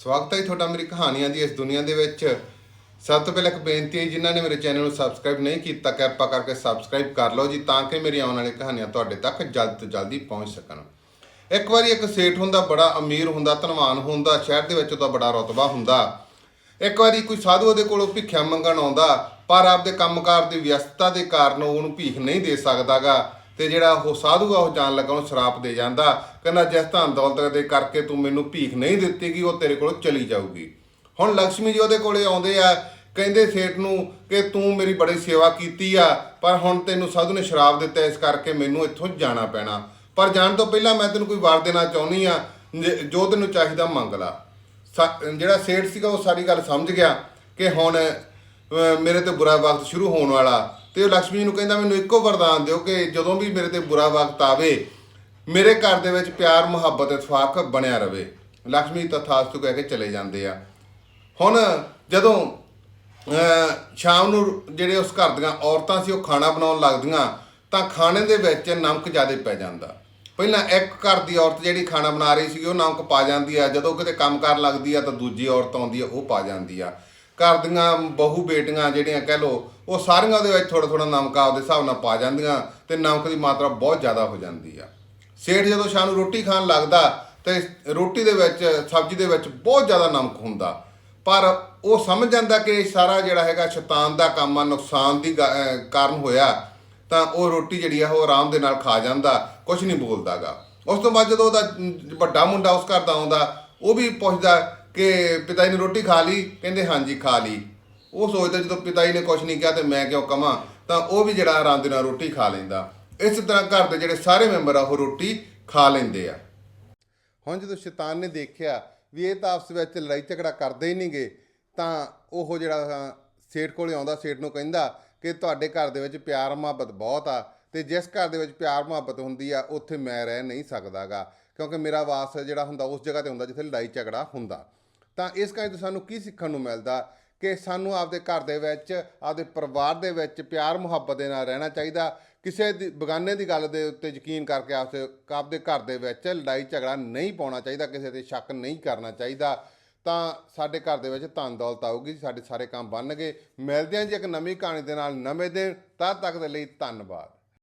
ਸਵਾਗਤ ਹੈ ਜੀ ਤੁਹਾਡਾ ਮੇਰੀ ਕਹਾਣੀਆਂ ਦੀ ਇਸ ਦੁਨੀਆ ਦੇ ਵਿੱਚ। ਸਭ ਤੋਂ ਪਹਿਲਾਂ ਇੱਕ ਬੇਨਤੀ ਹੈ ਜਿਨ੍ਹਾਂ ਨੇ ਮੇਰੇ ਚੈਨਲ ਨੂੰ ਸਬਸਕ੍ਰਾਈਬ ਨਹੀਂ ਕੀਤਾ, ਕਿਰਪਾ ਕਰਕੇ ਸਬਸਕ੍ਰਾਈਬ ਕਰ ਲਓ ਜੀ, ਤਾਂ ਕਿ ਮੇਰੀ ਆਉਣ ਵਾਲੀ ਕਹਾਣੀਆਂ ਤੁਹਾਡੇ ਤੱਕ ਜਲਦ ਤੋਂ ਜਲਦੀ ਪਹੁੰਚ ਸਕਣ। ਇੱਕ ਵਾਰੀ ਇੱਕ ਸੇਠ ਹੁੰਦਾ, ਬੜਾ ਅਮੀਰ ਹੁੰਦਾ, ਧਨਵਾਨ ਹੁੰਦਾ, ਸ਼ਹਿਰ ਦੇ ਵਿੱਚ ਉਹਦਾ ਬੜਾ ਰਤਬਾ ਹੁੰਦਾ। ਇੱਕ ਵਾਰੀ ਕੋਈ ਸਾਧੂ ਉਹਦੇ ਕੋਲੋਂ ਭਿੱਖਿਆ ਮੰਗਣ ਆਉਂਦਾ, ਪਰ ਆਪਦੇ ਕੰਮਕਾਰ ਦੀ ਵਿਅਸਤਤਾ ਦੇ ਕਾਰਨ ਉਹਨੂੰ ਭੀਖ ਨਹੀਂ ਦੇ ਸਕਦਾਗਾ। ਤੇ ਜਿਹੜਾ ਉਹ ਸਾਧੂ ਆ, ਉਹ ਜਾਣ ਲੱਗਾ, ਉਹਨੂੰ ਸ਼ਰਾਪ ਦੇ ਜਾਂਦਾ। ਕਹਿੰਦਾ, ਜਿਸ ਧਨ ਦੌਲਤ ਦੇ ਕਰਕੇ ਤੂੰ ਮੈਨੂੰ ਭੀਖ ਨਹੀਂ ਦਿੱਤੀਗੀ, ਉਹ ਤੇਰੇ ਕੋਲੋਂ ਚਲੀ ਜਾਊਗੀ। ਹੁਣ ਲక్ష్ਮੀ ਜੀ ਉਹਦੇ ਕੋਲੇ ਆਉਂਦੇ ਆ, ਕਹਿੰਦੇ ਸੇਠ ਨੂੰ ਕਿ ਤੂੰ ਮੇਰੀ ਬੜੀ ਸੇਵਾ ਕੀਤੀ ਆ, ਪਰ ਹੁਣ ਤੈਨੂੰ ਸਾਧੂ ਨੇ ਸ਼ਰਾਪ ਦਿੱਤਾ, ਇਸ ਕਰਕੇ ਮੈਨੂੰ ਇੱਥੋਂ ਜਾਣਾ ਪੈਣਾ। ਪਰ ਜਾਣ ਤੋਂ ਪਹਿਲਾਂ ਮੈਂ ਤੈਨੂੰ ਕੋਈ ਵਰ ਦੇਣਾ ਚਾਹੁੰਦੀ ਆ, ਜ- ਜੋ ਤੈਨੂੰ ਚਾਹੀਦਾ ਮੰਗ ਲਾ। ਸਾ- ਜਿਹੜਾ ਸੇਠ ਸੀਗਾ, ਉਹ ਸਾਰੀ ਗੱਲ ਸਮਝ ਗਿਆ ਕਿ ਹੁਣ ਮੇਰੇ ਤੇ ਬੁਰਾ ਵਕਤ ਸ਼ੁਰੂ ਹੋਣ ਵਾਲਾ। ਤੇ ਉਹ ਲక్ష్ਮੀ ਨੂੰ ਕਹਿੰਦਾ, ਮੈਨੂੰ ਇੱਕੋ ਵਰਦਾਨ ਦਿਓ ਕਿ ਜਦੋਂ ਵੀ ਮੇਰੇ ਤੇ ਬੁਰਾ ਵਕਤ ਆਵੇ, ਮੇਰੇ ਘਰ ਦੇ ਵਿੱਚ ਪਿਆਰ, ਮੁਹੱਬਤ, ਇਤਫਾਕ ਬਣਿਆ ਰਵੇ। ਲక్ష్ਮੀ ਤੋਂ ਕਹਿ ਕੇ ਚਲੇ ਜਾਂਦੇ ਆ। ਹੁਣ ਜਦੋਂ ਸ਼ਾਮ ਨੂੰ ਜਿਹੜੇ ਉਸ ਘਰ ਦੀਆਂ ਔਰਤਾਂ ਸੀ, ਉਹ ਖਾਣਾ ਬਣਾਉਣ ਲੱਗਦੀਆਂ, ਤਾਂ ਖਾਣੇ ਦੇ ਵਿੱਚ ਨਮਕ ਜ਼ਿਆਦਾ ਪੈ ਜਾਂਦਾ। ਪਹਿਲਾਂ ਇੱਕ ਘਰ ਦੀ ਔਰਤ ਜਿਹੜੀ ਖਾਣਾ ਬਣਾ ਰਹੀ ਸੀ ਉਹ ਨਮਕ ਪਾ ਜਾਂਦੀ ਆ। ਜਦੋਂ ਕਿਤੇ ਕੰਮ ਕਰਨ ਲੱਗਦੀ ਆ, ਤਾਂ ਦੂਜੀ ਔਰਤ ਆਉਂਦੀ ਆ, ਉਹ ਪਾ ਜਾਂਦੀ ਆ। ਘਰ ਦੀਆਂ ਬਹੂ ਬੇਟੀਆਂ ਜਿਹੜੀਆਂ ਕਹਿ ਲੋ ਉਹ ਸਾਰੀਆਂ ਉਹਦੇ ਵਿੱਚ ਥੋੜਾ ਥੋੜਾ ਨਮਕ ਆਪਦੇ ਹਿਸਾਬ ਨਾਲ ਪਾ ਜਾਂਦੀਆਂ ਤੇ ਨਮਕ ਦੀ ਮਾਤਰਾ ਬਹੁਤ ਜ਼ਿਆਦਾ ਹੋ ਜਾਂਦੀ ਆ। ਸੇਠ ਜਦੋਂ ਸ਼ਾਮ ਨੂੰ ਰੋਟੀ ਖਾਣ ਲੱਗਦਾ ਤੇ ਰੋਟੀ ਦੇ ਵਿੱਚ, ਸਬਜ਼ੀ ਦੇ ਵਿੱਚ ਬਹੁਤ ਜ਼ਿਆਦਾ ਨਮਕ ਹੁੰਦਾ। ਪਰ ਉਹ ਸਮਝ ਜਾਂਦਾ ਕਿ ਸਾਰਾ ਜਿਹੜਾ ਹੈਗਾ ਸ਼ੈਤਾਨ ਦਾ ਕੰਮ ਆ, ਨੁਕਸਾਨ ਦੀ ਗ- ਕਾਰਨ ਹੋਇਆ, ਤਾਂ ਉਹ ਰੋਟੀ ਜਿਹੜੀ ਆ ਉਹ ਆਰਾਮ ਦੇ ਨਾਲ ਖਾ ਜਾਂਦਾ ਕੁਝ ਨਹੀਂ ਬੋਲਦਾਗਾ। ਉਸ ਤੋਂ ਬਾਅਦ ਜਦੋਂ ਉਹਦਾ ਵੱਡਾ ਮੁੰਡਾ ਉਸ ਘਰ ਦਾ ਆਉਂਦਾ, ਉਹ ਵੀ ਪੁੱਛਦਾ ਕਿ ਪਿਤਾ ਜੀ ਨੇ ਰੋਟੀ ਖਾ ਲਈ, ਕਹਿੰਦੇ ਹਾਂਜੀ ਖਾ ਲਈ। ਉਹ ਸੋਚਦਾ ਜਦੋਂ ਪਿਤਾ ਜੀ ਨੇ ਕੁਝ ਨਹੀਂ ਕਿਹਾ ਤੇ ਮੈਂ ਕਿਉਂ ਕਵਾਂ, ਤਾਂ ਉਹ ਵੀ ਜਿਹੜਾ ਆਰਾਮ ਦੇ ਨਾਲ ਰੋਟੀ ਖਾ ਲੈਂਦਾ। ਇਸ ਤਰ੍ਹਾਂ ਘਰ ਦੇ ਜਿਹੜੇ ਸਾਰੇ ਮੈਂਬਰ ਆ, ਉਹ ਰੋਟੀ ਖਾ ਲੈਂਦੇ ਆ। ਹੁਣ ਜਦੋਂ ਸ਼ੈਤਾਨ ਨੇ ਦੇਖਿਆ ਵੀ ਇਹ ਤਾਂ ਆਪਸ ਵਿੱਚ ਲੜਾਈ ਝਗੜਾ ਕਰਦੇ ਹੀ ਨਹੀਂਗੇ, ਤਾਂ ਉਹ ਜਿਹੜਾ ਸੇਠ ਕੋਲੇ ਆਉਂਦਾ, ਸੇਠ ਨੂੰ ਕਹਿੰਦਾ ਕਿ ਤੁਹਾਡੇ ਘਰ ਦੇ ਵਿੱਚ ਪਿਆਰ ਮੁਹੱਬਤ ਬਹੁਤ ਆ ਤੇ ਜਿਸ ਘਰ ਦੇ ਵਿੱਚ ਪਿਆਰ ਮੁਹੱਬਤ ਹੁੰਦੀ ਆ, ਉੱਥੇ ਮੈਂ ਰਹਿ ਨਹੀਂ ਸਕਦਾਗਾ, ਕਿਉਂਕਿ ਮੇਰਾ ਵਾਸ ਜਿਹੜਾ ਹੁੰਦਾ ਉਸ ਜਗ੍ਹਾ ਤੇ ਹੁੰਦਾ ਜਿੱਥੇ ਲੜਾਈ ਝਗੜਾ ਹੁੰਦਾ। ਤਾਂ ਇਸ ਕਰਕੇ ਸਾਨੂੰ ਕੀ ਸਿੱਖਣ ਨੂੰ ਮਿਲਦਾ ਕਿ ਸਾਨੂੰ ਆਪਦੇ ਘਰ ਦੇ ਵਿੱਚ, ਆਪਦੇ ਪਰਿਵਾਰ ਦੇ ਵਿੱਚ ਪਿਆਰ, ਮੁਹੱਬਤ ਦੇ ਨਾਲ ਰਹਿਣਾ ਚਾਹੀਦਾ। ਕਿਸੇ ਦੀ, ਬਗਾਨੇ ਦੀ ਗੱਲ ਦੇ ਉੱਤੇ ਯਕੀਨ ਕਰਕੇ ਆਪਦੇ ਆਪਦੇ ਘਰ ਦੇ ਵਿੱਚ ਲੜਾਈ ਝਗੜਾ ਨਹੀਂ ਪਾਉਣਾ ਚਾਹੀਦਾ, ਕਿਸੇ ਤੇ ਸ਼ੱਕ ਨਹੀਂ ਕਰਨਾ ਚਾਹੀਦਾ। ਤਾਂ ਸਾਡੇ ਘਰ ਦੇ ਵਿੱਚ ਧਨ ਦੌਲਤ ਆਊਗੀ, ਸਾਡੇ ਸਾਰੇ ਕੰਮ ਬਣਨਗੇ। ਮਿਲਦੇ ਹਾਂ ਜੀ ਇੱਕ ਨਵੀਂ ਕਹਾਣੀ ਦੇ ਨਾਲ, ਨਵੇਂ ਦਿਨ, ਤਦ ਤੱਕ ਦੇ ਲਈ ਧੰਨਵਾਦ।